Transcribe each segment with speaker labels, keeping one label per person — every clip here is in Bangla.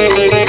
Speaker 1: Thank you.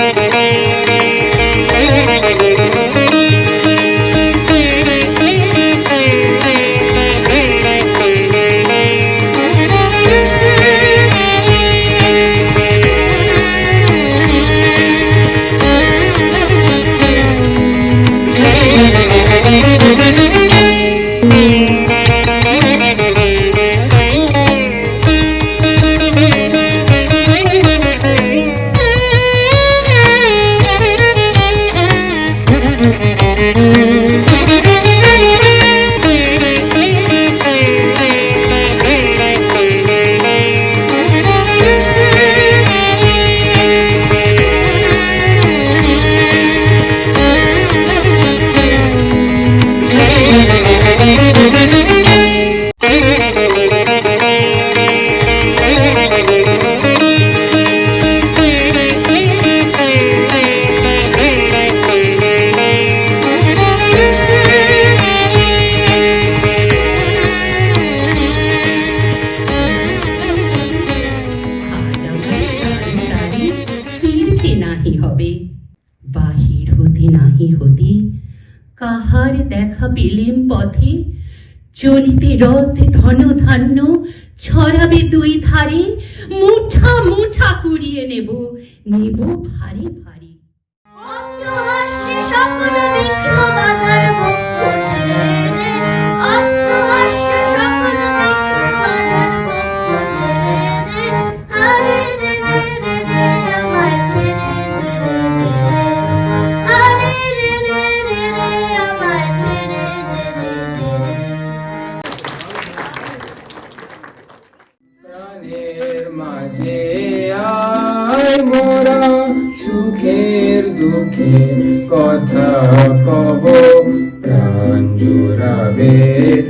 Speaker 1: Thank you. চলিতে রথ ধন ধান্য ছড়াবে দুই ধারে, মুঠা মুঠা কুড়িয়ে নেব নেব ভারী ভারী।
Speaker 2: সকল বিঘ্ন
Speaker 3: সুখের দুঃখে কথা কব, প্রাণ জুড়াবে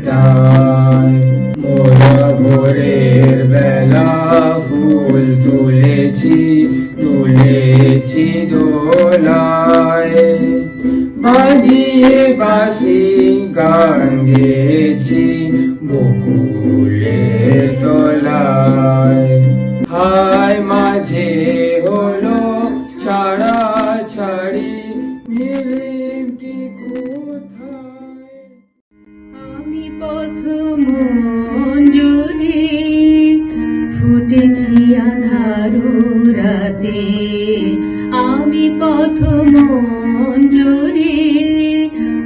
Speaker 3: তাই। মোরা ভোরের বেলা ফুল তুলেছি তুলেছি দোলায়। বাজিয়ে বাসি গান গেছি
Speaker 4: মঞ্জুরি ফুটেছি রাতে। আমি প্রথম মঞ্জুরি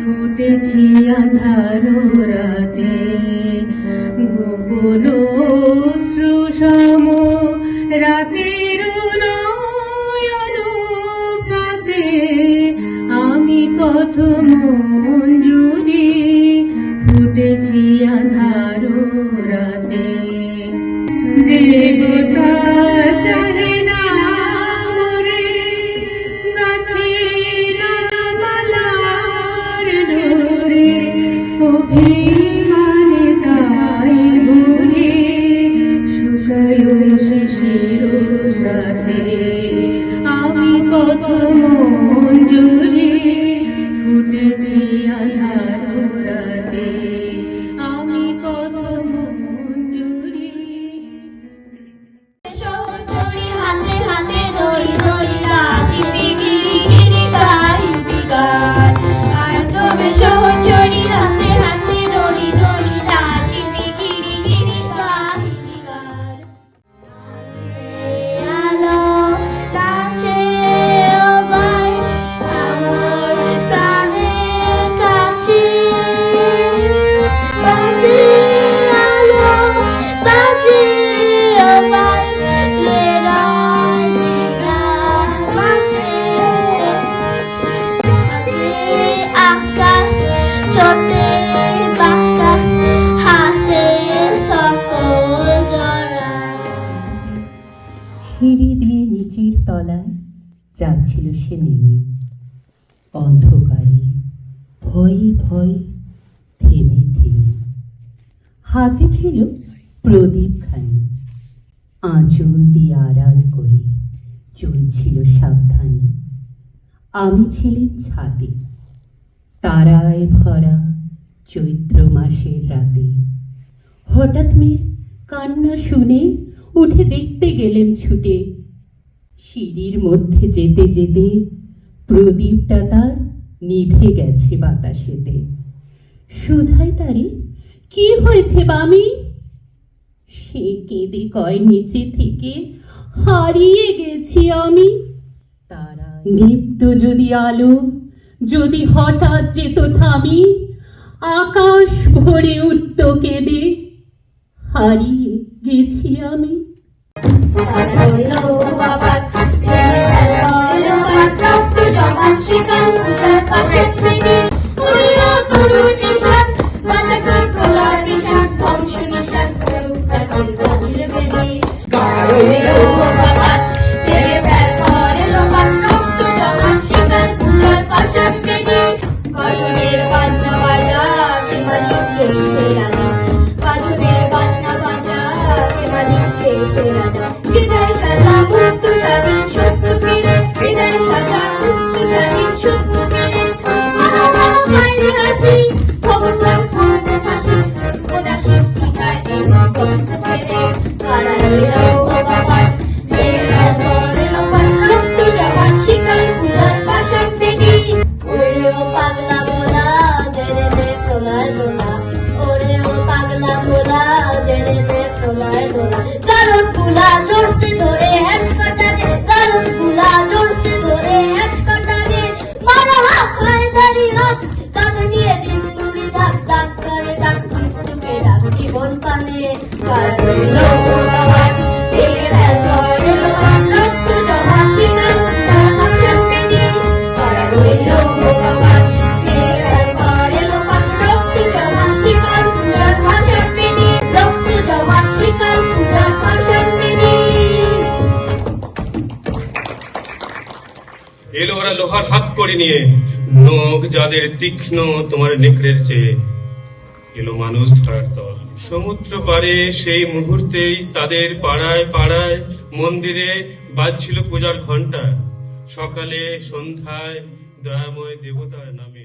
Speaker 4: ফুটেছি আধারো রাতে। গোপন
Speaker 1: धारुरते যাচ্ছিল সে নেমে অন্ধকারে ভয়ে ভয়ে থেমে থেমে। হাতে ছিল প্রদীপ খানি। আঁচল দিয়ে আড়াল করে চলছিল সাবধানে। আমি ছিলাম ছাদে, তারায় ভরা চৈত্র মাসের রাতে। হঠাৎ মেয়ের কান্না শুনে উঠে দেখতে গেলেম ছুটে সিঁড়ির মধ্যে যেতে যেতে প্রদীপটা তার নিভে গেছে বাতাসেতে। সুধাই তারি, কি হয়েছে বামি? সে কেঁদে কয়, নিচে থেকে হারিয়ে গেছি আমি। তারা নিপ্ত যদি আলো, যদি হঠাৎ যেত থামি, আকাশ ভরে উঠত কেঁদে, হারিয়ে গেছি আমি।
Speaker 2: Thank you. নিয়ে
Speaker 5: নখ যাদের তীক্ষ্ণ তোমার নেকড়ের চেয়ে। এলো মানুষ ধরার দল। সমুদ্র পারে সেই মুহূর্তেই তাদের পাড়ায় পাড়ায় মন্দিরে বাজছিল পূজার ঘণ্টা সকালে সন্ধ্যায় দয়াময় দেবতার নামে।